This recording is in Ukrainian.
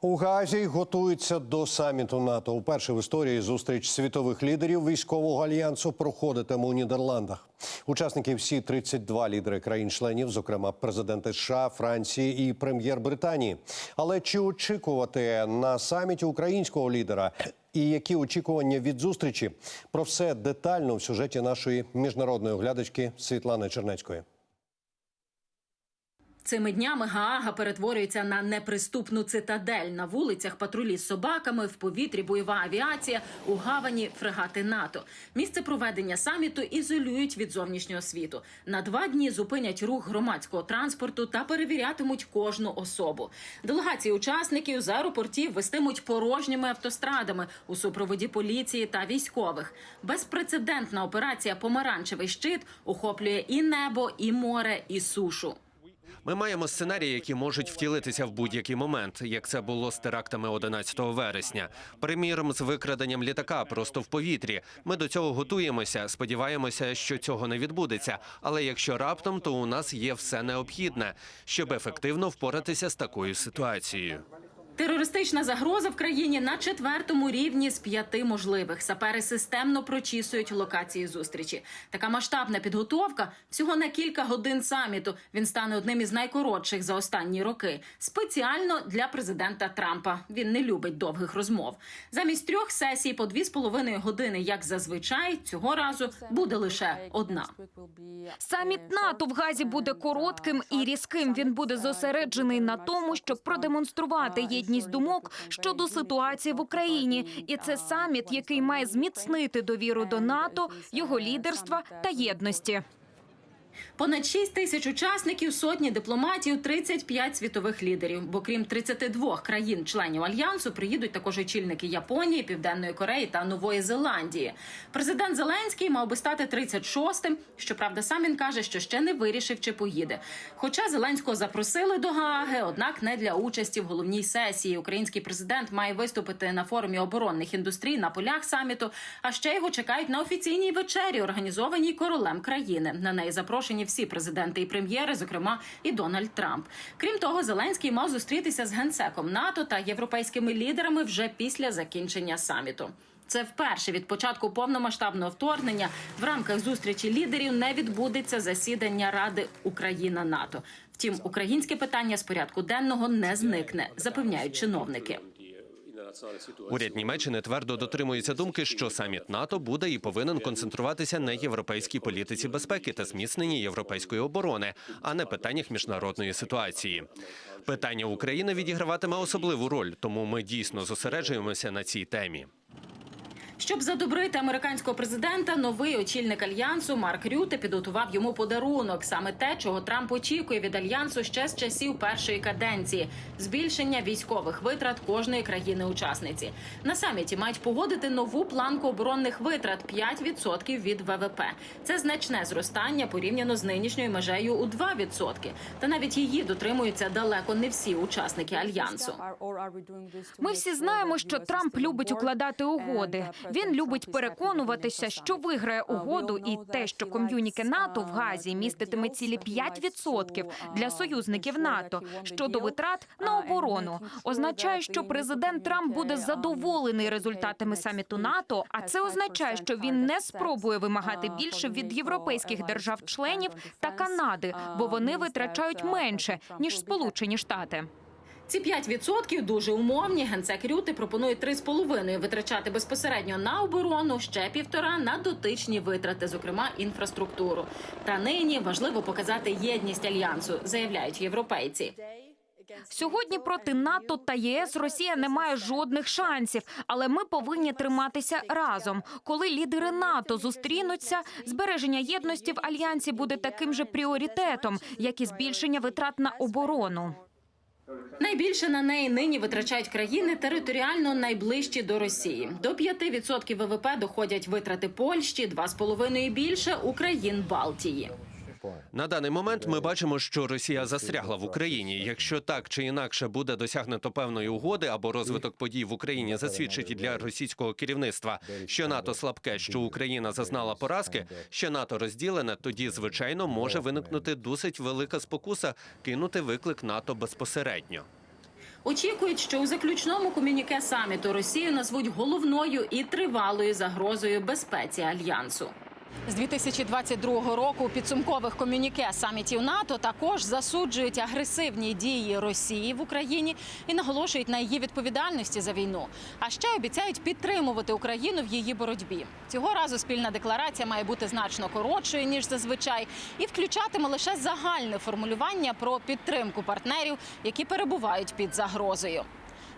У Гаазі готуються до саміту НАТО. Уперше в історії зустріч світових лідерів військового альянсу проходитиме у Нідерландах. Учасники всі 32 лідери країн-членів, зокрема президенти США, Франції і прем'єр Британії. Але чи очікувати на саміті українського лідера? І які очікування від зустрічі? Про все детально в сюжеті нашої міжнародної оглядачки Світлани Чернецької. Цими днями Гаага перетворюється на неприступну цитадель. На вулицях патрулі з собаками, в повітрі бойова авіація, у гавані фрегати НАТО. Місце проведення саміту ізолюють від зовнішнього світу. На два дні зупинять рух громадського транспорту та перевірятимуть кожну особу. Делегації учасників з аеропортів вестимуть порожніми автострадами у супроводі поліції та військових. Безпрецедентна операція Помаранчевий щит охоплює і небо, і море, і сушу. Ми маємо сценарії, які можуть втілитися в будь-який момент, як це було з терактами 11 вересня. Приміром, з викраденням літака просто в повітрі. Ми до цього готуємося. Сподіваємося, що цього не відбудеться. Але якщо раптом, то у нас є все необхідне, щоб ефективно впоратися з такою ситуацією. Терористична загроза в країні на четвертому рівні з п'яти можливих. Сапери системно прочісують локації зустрічі. Така масштабна підготовка всього на кілька годин саміту. Він стане одним із найкоротших за останні роки. Спеціально для президента Трампа. Він не любить довгих розмов. Замість трьох сесій по дві з половиною години, як зазвичай, цього разу буде лише одна. Саміт НАТО в Газі буде коротким і різким. Він буде зосереджений на тому, щоб продемонструвати єдність думок щодо ситуації в Україні. І це саміт, який має зміцнити довіру до НАТО, його лідерства та єдності. Понад 6 тисяч учасників, сотні дипломатів, 35 світових лідерів. Бо крім 32 країн-членів альянсу, приїдуть також очільники Японії, Південної Кореї та Нової Зеландії. Президент Зеленський мав би стати 36-тим. Щоправда, сам він каже, що ще не вирішив, чи поїде. Хоча Зеленського запросили до Гааги, однак не для участі в головній сесії. Український президент має виступити на форумі оборонних індустрій на полях саміту. А ще його чекають на офіційній вечері, організованій королем країни. На неї запрошені всі президенти і прем'єри, зокрема і Дональд Трамп. Крім того, Зеленський мав зустрітися з генсеком НАТО та європейськими лідерами вже після закінчення саміту. Це вперше від початку повномасштабного вторгнення в рамках зустрічі лідерів не відбудеться засідання Ради Україна НАТО. Втім, українське питання з порядку денного не зникне, запевняють чиновники. Уряд Німеччини твердо дотримується думки, що саміт НАТО буде і повинен концентруватися на європейській політиці безпеки та зміцненні європейської оборони, а не питаннях міжнародної ситуації. Питання України відіграватиме особливу роль, тому ми дійсно зосереджуємося на цій темі. Щоб задобрити американського президента, новий очільник альянсу Марк Рюте підготував йому подарунок. Саме те, чого Трамп очікує від альянсу ще з часів першої каденції збільшення військових витрат кожної країни-учасниці. На саміті мають погодити нову планку оборонних витрат 5% від ВВП. Це значне зростання порівняно з нинішньою межею у 2%. Та навіть її дотримуються далеко не всі учасники альянсу. Ми всі знаємо, що Трамп любить укладати угоди. Він любить переконуватися, що виграє угоду, і те, що ком'юніке НАТО в Газі міститиме цілі 5% для союзників НАТО щодо витрат на оборону, означає, що президент Трамп буде задоволений результатами саміту НАТО. А це означає, що він не спробує вимагати більше від європейських держав-членів та Канади, бо вони витрачають менше ніж Сполучені Штати. Ці 5% дуже умовні. Генсек Рюти пропонує 3,5 витрачати безпосередньо на оборону, ще півтора на дотичні витрати, зокрема інфраструктуру. Та нині важливо показати єдність альянсу, заявляють європейці. Сьогодні проти НАТО та ЄС Росія не має жодних шансів, але ми повинні триматися разом. Коли лідери НАТО зустрінуться, збереження єдності в альянсі буде таким же пріоритетом, як і збільшення витрат на оборону. Найбільше на неї нині витрачають країни територіально найближчі до Росії. До 5% ВВП доходять витрати Польщі, 2,5% більше Україн Балтії. На даний момент ми бачимо, що Росія застрягла в Україні. Якщо так чи інакше буде досягнуто певної угоди або розвиток подій в Україні засвідчить і для російського керівництва, що НАТО слабке, що Україна зазнала поразки, що НАТО розділене, тоді звичайно може виникнути досить велика спокуса кинути виклик НАТО безпосередньо. Очікують, що у заключному комюніке саміту Росію назвуть головною і тривалою загрозою безпеці альянсу. З 2022 року у підсумкових комюніке самітів НАТО також засуджують агресивні дії Росії в Україні і наголошують на її відповідальності за війну. А ще обіцяють підтримувати Україну в її боротьбі. Цього разу спільна декларація має бути значно коротшою ніж зазвичай, і включатиме лише загальне формулювання про підтримку партнерів, які перебувають під загрозою.